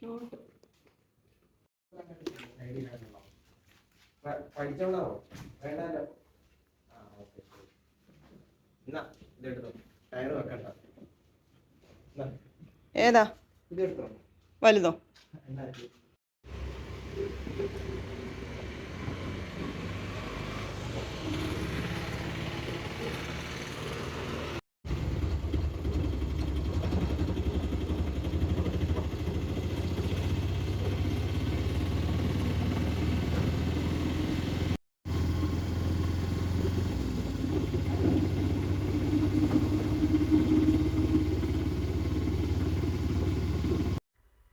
Short പഠിച്ചോളാവോ? വേണ്ടല്ലോ. ആ okay എന്നാ ഇതെടുത്തോ ടയർ വെക്കണ്ട. ഏതാ? ഇതെടുത്തോ വലുതോ?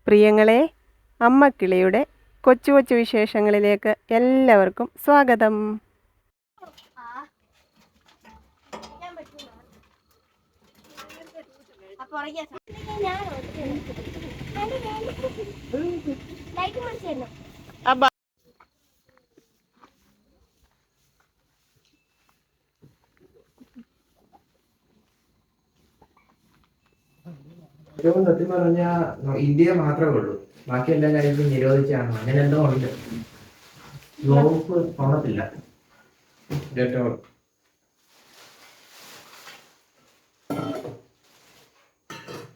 പ്രിയങ്ങളെ അമ്മക്കിളിയുടെ കൊച്ചു കൊച്ചു വിശേഷങ്ങളിലേക്ക് എല്ലാവർക്കും സ്വാഗതം. അബ്ബ ഇതൊക്കെ സത്യം പറഞ്ഞാൽ ഇന്ത്യ മാത്രമേ ഉള്ളൂ. ബാക്കി എല്ലാ കാര്യങ്ങളും നിരോധിച്ചാണ്. അങ്ങനെ എന്തോ ഉണ്ട്. ഗ്ലോബ് കേട്ടോ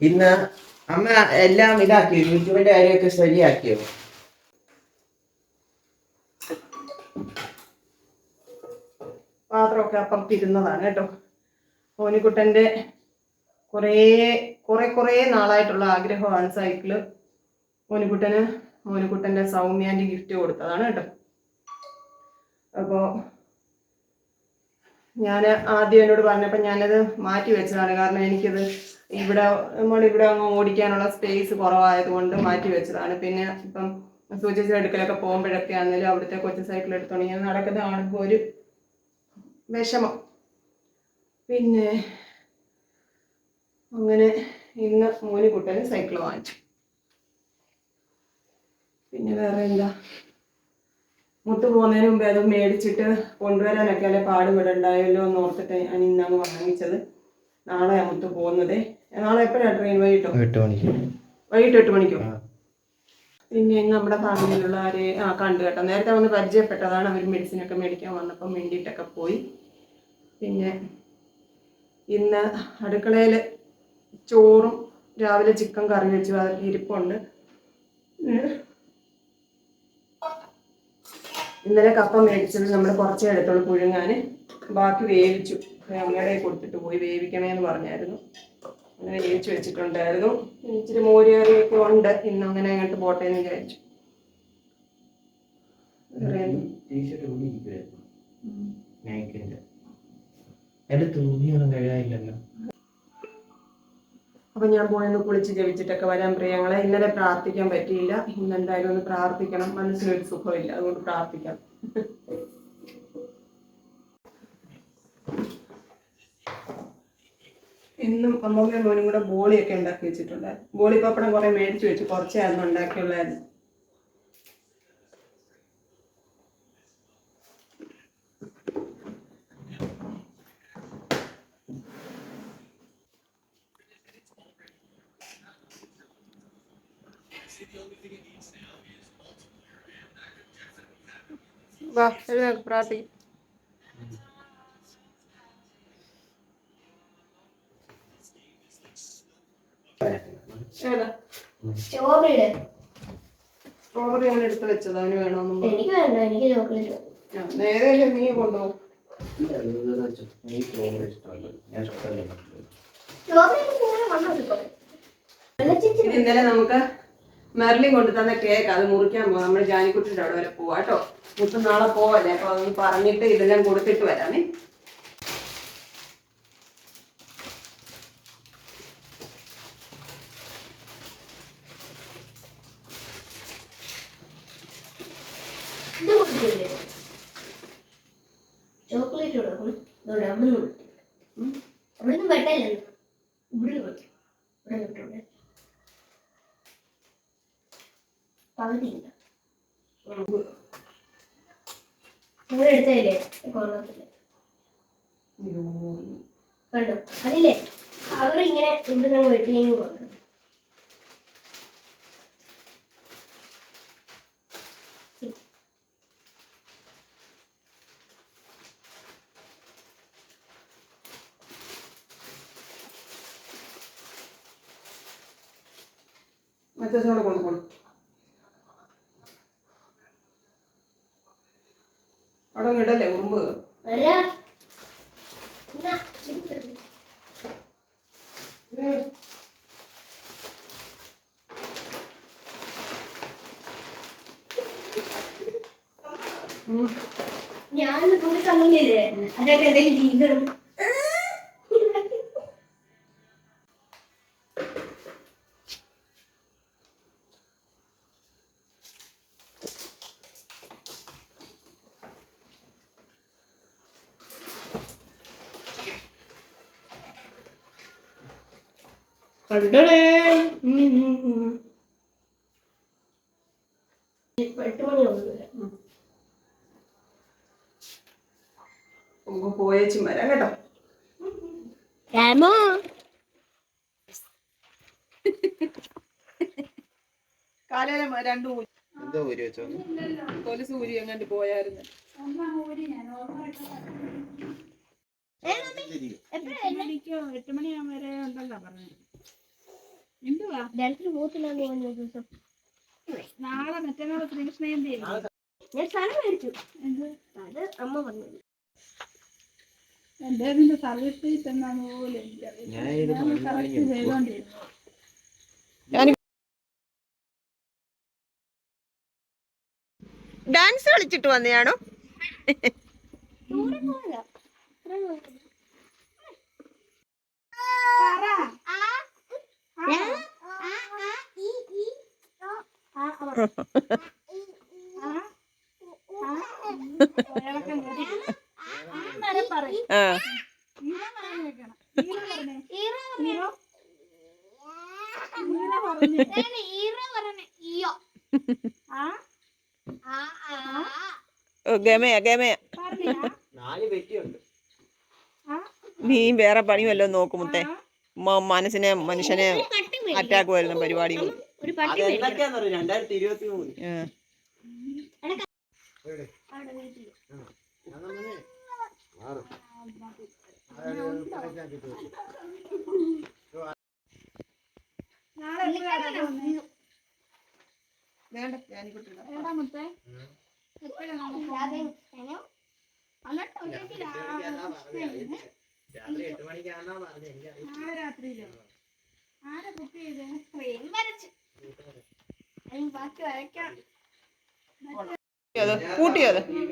ഇന്ന് അമ്മ എല്ലാം ഇതാക്കിയോ യൂട്യൂബിന്റെ കാര്യമൊക്കെ ശരിയാക്കിയോ? പാത്രമൊക്കെ അപ്പുറത്തിരുന്നതാണ് കേട്ടോ. ഓനിക്കുട്ടന്റെ കുറേ കുറേ കുറേ നാളായിട്ടുള്ള ആഗ്രഹമാണ് സൈക്കിൾ മോനുകുട്ടന് മോനുകുട്ടന്റെ സൗമ്യാന്റെ ഗിഫ്റ്റ് കൊടുത്തതാണ് കേട്ടോ. അപ്പോൾ ഞാൻ ആദ്യം എന്നോട് പറഞ്ഞപ്പോൾ ഞാനത് മാറ്റി വെച്ചതാണ്. കാരണം എനിക്കത് ഇവിടെ നമ്മളിവിടെ അങ്ങ് ഓടിക്കാനുള്ള സ്പേസ് കുറവായതുകൊണ്ട് മാറ്റി വെച്ചതാണ്. പിന്നെ ഇപ്പം സൂചിച്ച എടുക്കലൊക്കെ പോകുമ്പോഴൊക്കെ ആണെങ്കിലും അവിടുത്തെ കൊച്ചു സൈക്കിൾ എടുത്തോണ്ട് ഇങ്ങനെ നടക്കുന്ന കാണുമ്പോൾ ഒരു വിഷമം. പിന്നെ അങ്ങനെ ഇന്ന് മോനിക്കുട്ടന് സൈക്കിൾ വാങ്ങിച്ചു. പിന്നെ വേറെ എന്താ? മുത്തു പോകുന്നതിന് മുമ്പേ അത് മേടിച്ചിട്ട് കൊണ്ടുവരാനൊക്കെ അല്ലെ പാടുപെടണ്ടായല്ലോ എന്ന് ഓർത്തിട്ട് ഞാൻ ഇന്നാണ് വാങ്ങിച്ചത്. നാളെയാണ് മുത്തു പോകുന്നത് നാളെ എപ്പോഴാണ് ട്രെയിൻ വൈകിട്ടോ? എട്ട് മണിക്ക് വൈകിട്ട് എട്ട് മണിക്കോ? പിന്നെ നമ്മുടെ ഫാമിലിയിലുള്ള ആരെ? ആ കണ്ടു കേട്ടോ. നേരത്തെ വന്ന് പരിചയപ്പെട്ടതാണ്. അവർ മെഡിസിനൊക്കെ മേടിക്കാൻ വന്നപ്പം വേണ്ടിയിട്ടൊക്കെ പോയി. പിന്നെ ഇന്ന് അടുക്കളയിൽ ചോറും രാവിലെ ചിക്കൻ കറി വെച്ചു അതൊക്കെ ഇരിപ്പുണ്ട്. ഇന്നലെ കപ്പ മേടിച്ചത് നമ്മൾ കുറച്ചേ എടുത്തോളൂ പുഴുങ്ങാൻ ബാക്കി വേവിച്ചു. അമ്മയുടെ കൊടുത്തിട്ട് പോയി വേവിക്കണേന്ന് പറഞ്ഞായിരുന്നു. അങ്ങനെ വേവിച്ചു വെച്ചിട്ടുണ്ടായിരുന്നു. ഇച്ചിരി മോരുകറിയൊക്കെ ഉണ്ട്. ഇന്ന് അങ്ങനെ അങ്ങോട്ട് പോട്ടെ എന്ന് വിചാരിച്ചു. വേറെ എന്ത്? ടീഷർട്ട് അപ്പൊ ഞാൻ പോയെന്ന് കുളിച്ച് ജപിച്ചിട്ടൊക്കെ വരാൻ പ്രിയങ്ങളെ ഇന്നലെ പ്രാർത്ഥിക്കാൻ പറ്റിയില്ല. ഇന്ന് എന്തായാലും ഒന്ന് പ്രാർത്ഥിക്കണം. മനസ്സിനൊരു സുഖമില്ല. അതുകൊണ്ട് പ്രാർത്ഥിക്കാം. ഇന്നും അമ്മമ്മയും മോനും കൂടെ ബോളിയൊക്കെ ഉണ്ടാക്കി വെച്ചിട്ടുണ്ടായിരുന്നു. ബോളി പപ്പടം കുറെ മേടിച്ചു വെച്ചു കുറച്ചായിരുന്നു ഉണ്ടാക്കിയുള്ളായിരുന്നു. വാ എഴുന്നേക്ക് പ്രാർത്ഥിക്കും. സ്ട്രോബെറിയുടെ. സ്ട്രോബെറി അങ്ങനെ എടുത്ത് വെച്ചത്? അവന് വേണമെന്നും. എനിക്ക് വേണ്ട എനിക്ക് ചോക്ലേറ്റ് ആ, നേരെ നീ കൊണ്ടുപോകും? ഞാൻ ഇന്നലെ നമുക്ക് മെർലിൻ കൊണ്ടു തന്ന കേക്ക് അത് മുറിക്കാൻ പോകാം നമ്മുടെ ജാനിക്കുട്ടിയുടെ അവിടെ വരെ പോവാം കേട്ടോ. മുത്ത് നാളെ പോവല്ലേ? അപ്പോൾ അതൊന്ന് പറഞ്ഞിട്ട് ഇതെല്ലാം കൊടുത്തിട്ട് വരാമേ. ചോക്ലേറ്റ് കൊടുക്കണം അവിടെ നിന്ന് അവിടെ നിന്ന് വെട്ടല്ലേ? ഇവിടെ ഇവിടെ പകുതിയില്ല. നിങ്ങൾ കോർണത്തിൽ കണ്ടു? അതില്ലേ? അവരിങ്ങനെ ഇവിടെ നിന്ന് വെട്ടിയും കൊണ്ടു മറ്റേ കൊണ്ട് ഞാനൊന്ന് തുണി തന്നില്ലായിരുന്നു അതൊക്കെ എന്തെങ്കിലും കണ്ടടേ എട്ട് മണിയാവുന്നു. നമുക്ക് പോയേച്ചും വരാം കേട്ടോ. രാമോ? കാലേലെ രണ്ടു എന്തോ ഊരി വെച്ചോ? തൊലി സൂര്യ എങ്ങാണ്ട് പോയായിരുന്നു. എട്ട് മണിയാകും വരെ ഉണ്ടല്ലോ പറഞ്ഞു എന്തുവാ? ഡൽഹിയിൽ പോത്തില്ലാന്ന് പറഞ്ഞ ദിവസം. നാളെ മറ്റന്നാളെ ശ്രീകൃഷ്ണ ജയന്തി ഞാൻ സ്ഥലം മേടിച്ചു. എന്ത് അത് അമ്മ പറഞ്ഞു എന്റെ ഇതിന്റെ സർവീസ് ഡേറ്റ് എന്നാണ് പോലും ഞാൻ കറക്റ്റ് ഡാൻസ് കളിച്ചിട്ട് വന്നയാണോ ആ ആ. ഗമയ ഗമയ. നീ വേറെ പണി വല്ലതും നോക്കുമുത്തേ ആ? മ- മനസ്സിനെ മനുഷ്യനെ അറ്റാക്ക് വരുന്ന പരിപാടി രണ്ടായിരത്തി വേണ്ട ഞാനിക്കൊട്ടില്ല എവിടാ മുത്തേ രാ- രാത്രി എട്ട് മണിക്കാണോ പറഞ്ഞത് നാളെ രാത്രിയിലോ ആരാ ബുക്ക് ചെയ്തേ ഫ്രെയിം വരച്ചു ബാക്കി വരയ്ക്കാം കൂട്ടിയത് TV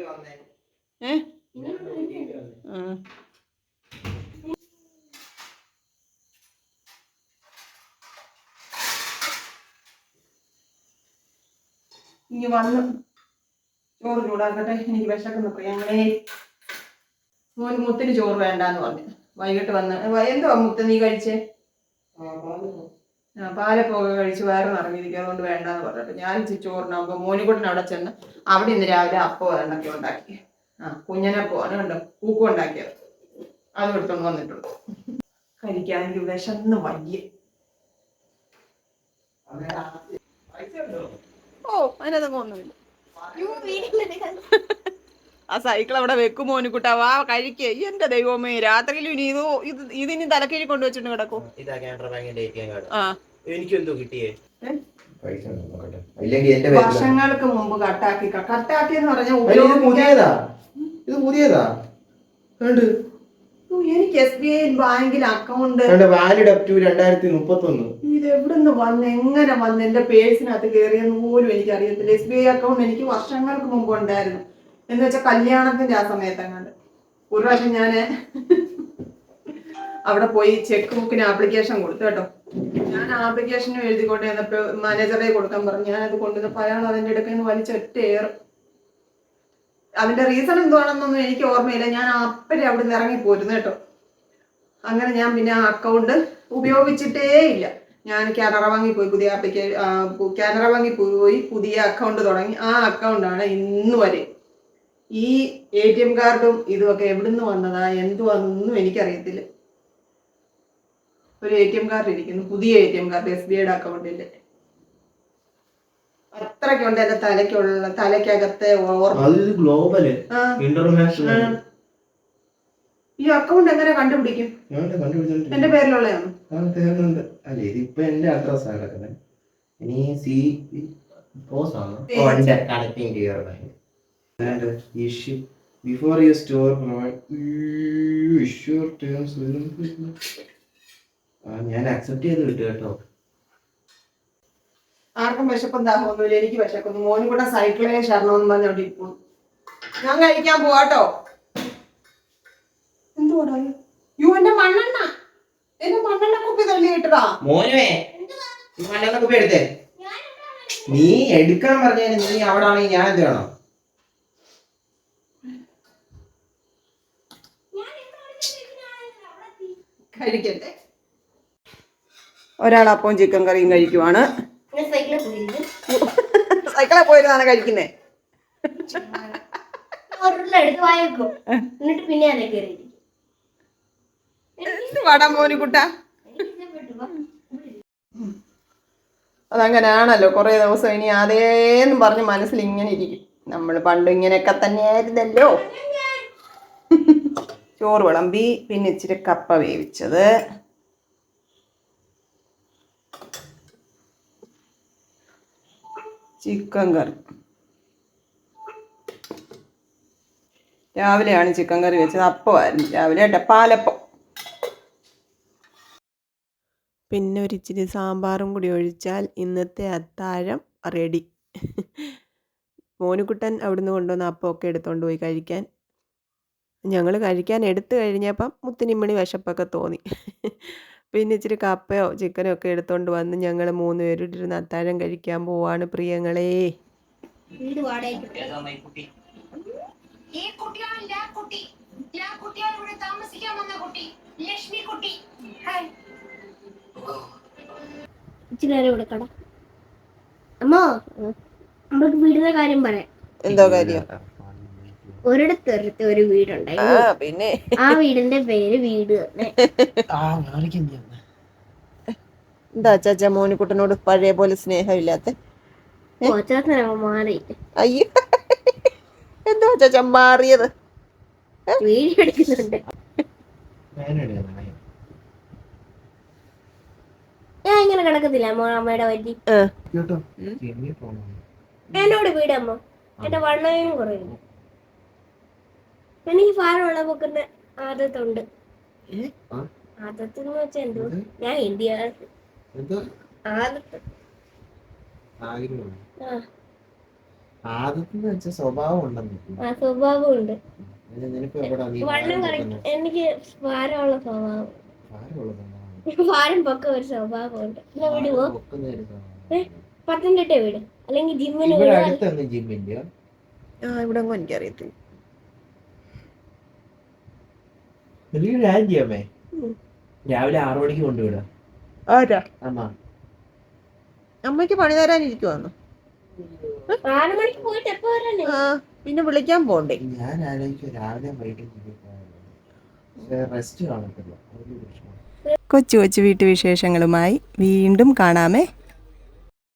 ഇനി വന്ന് ചോറ് ചൂടാക്കട്ടെ. എനിക്ക് വിശക്കുന്ന പ്രിയങ്ങളെ മോന് മുത്തിന് ചോറ് വേണ്ടാന്ന് പറഞ്ഞു. വൈകിട്ട് വന്ന്. എന്തുവാ മുത്ത് നീ കഴിച്ചേ? ആ, പാൽ ആ, പാലൊക്കെ കഴിച്ച് വയറ് നിറഞ്ഞിരിക്കും അതുകൊണ്ട് വേണ്ടാന്ന് പറഞ്ഞിട്ട് ഞാൻ ചോറിനാകുമ്പോ ചോറിനാകുമ്പോൾ മോനിക്കുട്ടൻ അവിടെ ചെന്ന് അവിടെ ഇന്ന് രാവിലെ അപ്പം എണ്ണൊക്കെ ഉണ്ടാക്കി. ആ പോലെ ഉണ്ട് പൂക്കും ഉണ്ടാക്കിയത്. അത് എടുത്തോണ്ട് വന്നിട്ടുണ്ട്. കഴിക്കാൻ എനിക്ക് വിശന്ന് വയ്യ? ഓ അതിനകത്തൊക്കെ ഒന്നുമില്ല. ആ സൈക്കിൾ അവിടെ വെക്കും മോനിക്കുട്ടാ വാ കഴിക്ക്. എന്റെ ദൈവമേ രാത്രിയിൽ ഇനി ഇത് ഇത് ഇതിനി തലക്കീഴി കൊണ്ടുവച്ചിട്ട് കിടക്കും. ഇതാ കാനറ ബാങ്കിന്റെ എ കാർഡ് ആ. എനിക്ക് എന്തോ കിട്ടിയേ? ഏ? പൈസ ഇല്ലെങ്കിൽ എന്റെ വർഷങ്ങൾക്ക് മുമ്പ് കട്ടാക്കി കട്ടാക്കി എന്ന് പറഞ്ഞാൽ ഇത് പുതിയതാ? വേണ്ട എനിക്ക് എസ് ബി ഐ ബാങ്കിൽ അക്കൗണ്ട് കണ്ട് വാലിഡ് അപ് ടു രണ്ടായിരത്തി മുപ്പത്തി ഒന്ന് ഇത് എവിടുന്ന് വന്ന് എങ്ങനെ വന്ന് എന്റെ പേഴ്സിനകത്ത് കയറിയെന്ന് പോലും എനിക്ക് അറിയത്തില്ല എസ് ബി ഐ അക്കൗണ്ട് എനിക്ക് വർഷങ്ങൾക്ക് മുമ്പ് ഉണ്ടായിരുന്നു. എന്ന് വെച്ചാൽ കല്യാണത്തിന്റെ ആ സമയത്തങ്ങാണ്ട് ഒരു പ്രാവശ്യം ഞാൻ അവിടെ പോയി ചെക്ക് ബുക്കിന് ആപ്ലിക്കേഷൻ കൊടുത്തു കേട്ടോ. ഞാൻ ആപ്ലിക്കേഷൻ എഴുതി ചെന്നപ്പോ മാനേജറെ കൊടുക്കാൻ പറഞ്ഞു. അത് കൊണ്ടുവന്നപ്പോൾ അയാൾ അതിന്റെ ഇടയ്ക്ക് നിന്ന് വലിച്ചൊറ്റ ഏർ അതിന്റെ റീസൺ എന്തുവാണെന്നൊന്നും എനിക്ക് ഓർമ്മയില്ല. ഞാൻ അപ്പഴേ അവിടെ നിന്ന് ഇറങ്ങി പോരുന്നു കേട്ടോ. അങ്ങനെ ഞാൻ പിന്നെ ആ അക്കൗണ്ട് ഉപയോഗിച്ചിട്ടേ ഇല്ല ഞാൻ കാനറ വാങ്ങി പോയി പുതിയ ആപ്ലിക്കേഷൻ കാനറ വാങ്ങി പോയി പുതിയ അക്കൗണ്ട് തുടങ്ങി. ആ അക്കൗണ്ടാണ് ഇന്ന് വരെ. ഈ എ ടി എം കാർഡും ഇതുമൊക്കെ എവിടുന്ന് വന്നതാ എന്തുവാന്നൊന്നും എനിക്കറിയത്തില്ല. ഒരു എ ടി എം കാർഡ് ഇരിക്കുന്നു പുതിയ A T M card S B ഐയുടെ അക്കൗണ്ടിന്റെ അത്രയ്ക്കുണ്ട് എന്റെ തലയ്ക്കുള്ള തലയ്ക്കകത്തെ ഗ്ലോബൽ ഇന്റർനാഷണൽ ഈ അക്കൗണ്ട് എങ്ങനെ കണ്ടുപിടിക്കും? എന്റെ പേരിലുള്ളതാണ്? ഇതിപ്പോ എന്റെ അഡ്രസ് ആണ് കിടക്കുന്നത്. ഇനി സി പോസ് ആണ്. ഓ ഉണ്ട് connecting to your bank And issue before you store provide you issue terms ആ, ഞാൻ അക്സെപ്റ്റ് ചെയ്ത് വിട്ടു കേട്ടോ. ആർക്കും വിശപ്പം ദാഹമൊന്നുമില്ല എനിക്ക് വിശക്കുന്നു. മോനും കൂടെ സൈക്കിളേ ശരണമെന്ന് പറഞ്ഞോണ്ട് ഇരിക്കുന്നു. ഞാൻ കഴിക്കാൻ പോവാട്ടോ എന്തുവാടാ യു എന്റെ മണ്ണെണ്ണ. എന്റെ മണ്ണെണ്ണ കുപ്പി തള്ളി കിട്ടടാ മോനുവേ മണ്ണെണ്ണ കുപ്പി എടുത്തേ. നീ എടുക്കാൻ പറഞ്ഞതിന് നീ അവിടെ ആണെങ്കിൽ ഞാൻ എന്ത് വേണം? കഴിക്കട്ടെ. ഒരാൾ അപ്പവും ചിക്കൻ കറിയും കഴിക്കുവാണ്. സൈക്കിളെ പോയിരുന്നാണ് കഴിക്കുന്നേ? അതങ്ങനാണല്ലോ എടുത്ത് വായിക്കും എന്നിട്ട് പിന്നെ വാടാ. അതങ്ങനെയാണല്ലോ കുറേ ദിവസം ഇനി അതേന്നും പറഞ്ഞ് മനസ്സിൽ ഇങ്ങനെ ഇരിക്കും. നമ്മൾ പണ്ട് ഇങ്ങനെയൊക്കെ തന്നെയായിരുന്നല്ലോ. ചോറ് വിളമ്പി പിന്നെ ഇച്ചിരി കപ്പ വേവിച്ചത്. ചിക്കൻ കറി. രാവിലെയാണ് ചിക്കൻ കറി വെച്ചത്. അപ്പമായിരുന്നു രാവിലെ ആട്ടെ പാലപ്പം. പിന്നെ ഒരിച്ചിരി സാമ്പാറും കൂടി ഒഴിച്ചാൽ ഇന്നത്തെ അത്താഴം റെഡി മോനുകുട്ടൻ അവിടുന്ന് കൊണ്ടുവന്ന അപ്പമൊക്കെ എടുത്തുകൊണ്ട് പോയി കഴിക്കാൻ. ഞങ്ങൾ കഴിക്കാൻ എടുത്തു കഴിഞ്ഞപ്പം മുത്തിനിമ്മണി വിശപ്പൊക്കെ തോന്നി. പിന്നെ ഇച്ചിരി കപ്പയോ ചിക്കനോ ഒക്കെ എടുത്തുകൊണ്ട് വന്ന് ഞങ്ങൾ മൂന്ന് പേരും ഇരുന്ന് അത്താഴം കഴിക്കാൻ പോവാണ് പ്രിയങ്ങളെ. അമ്മോ നമുക്ക് വീടിന്റെ കാര്യം പറയാം. എന്തോ കാര്യം? ഒരിടത്ത് ഒരിടത്ത് ഒരു വീടുണ്ടായി. പിന്നെ. ആ വീടിന്റെ പേര് വീട് തന്നെ. എന്താ ചാച്ച മോനിക്കുട്ടനോട് പഴയ പോലെ സ്നേഹമില്ലാത്ത? മാറി. അയ്യോ. എന്താ ചാച്ച മാറിയത്? വീഡിയോ എടുക്കുന്നുണ്ട് ഞാൻ ഇങ്ങനെ കിടക്കത്തില്ല അമ്മ അമ്മയുടെ വണ്ടി. കേട്ടോ. എന്നോട് വീട് അമ്മ? എന്റെ വണ്ണയും കുറയുന്നു. എനിക്ക് ഭാരമുള്ള പൊക്കുന്ന ആദത്തുണ്ട്. ആദത്ത് എന്ന് വെച്ചാൽ എന്തോ? ഞാൻ ഇന്ത്യ ആദത്ത്. ആ. ആദ്യത്തിന് വെച്ച സ്വഭാവം ഉണ്ടെന്ന് ആ കറക്റ്റ് വെക്കുന്നത്? എനിക്ക് ഭാരമുള്ള സ്വഭാവം. ഭാരമുള്ള സ്വഭാവം. ഭാരം പൊക്ക ഒരു സ്വഭാവമുണ്ട്. വിടുവോ സ്വഭാവം. പത്തനംതിട്ട വീട്. അല്ലെങ്കിൽ ജിമ്മിന് ഇവിടെ വിടുക ചെയ്യാമേ ഉം. രാവിലെ ആറു മണിക്ക് കൊണ്ടുവിടാം ആരാ? അമ്മ. അമ്മയ്ക്ക് പണി തരാനിരിക്കുവാന്ന്? ആ പിന്നെ വിളിക്കാൻ പോണ്ടേ. ഞാൻ ആലോചിക്കും രാവിലെ വൈകിട്ട് റെസ്റ്റ് കാണത്തില്ല കൊച്ചു കൊച്ചു വീട്ടുവിശേഷങ്ങളുമായി വീണ്ടും കാണാമേ.